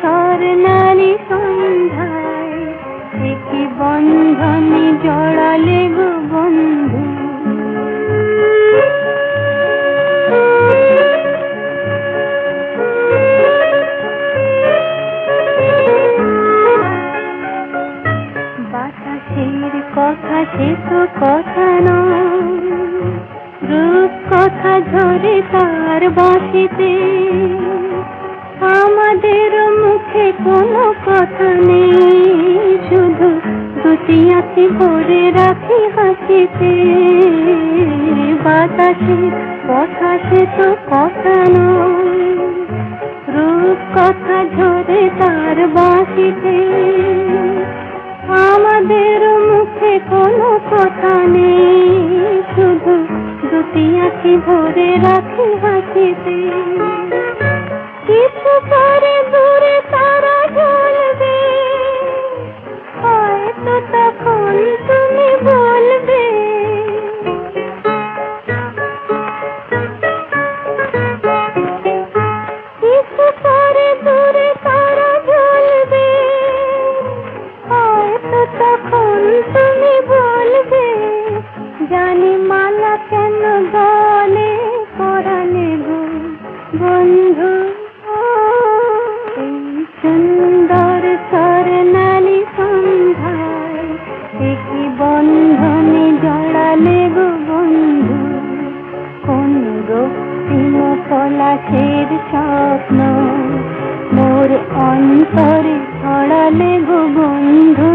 স্বর্ণালী সন্ধ্যায় একই বন্ধনে জড়ালে গো বন্ধু। বাতাসের কথা সে তো কথা নয়, রূপ কথা ঝরে তার বাঁশিতে আমাদের মুখে কোনো কথা নেই, শুধু দুটি আঁচি ভরে রাখি হাসিতে। বাতাসের কথা তো কথা নয় রূপ কথা ঝরে তার বাঁশিতে। আমাদের মুখে কোনো কথা নেই, শুধু দুটি আঁখি ভরে রাখি হাসিতে। কিছু পরে দূরে তারা জ্বলবে হয়তো তখন তুমি বলবে। কিছু পরে দূরে তারা জ্বলবে হয়তো তখন তুমি বলবে, জানি মালা কেন গলে অন্তরে ছড়ালে গো বন্ধু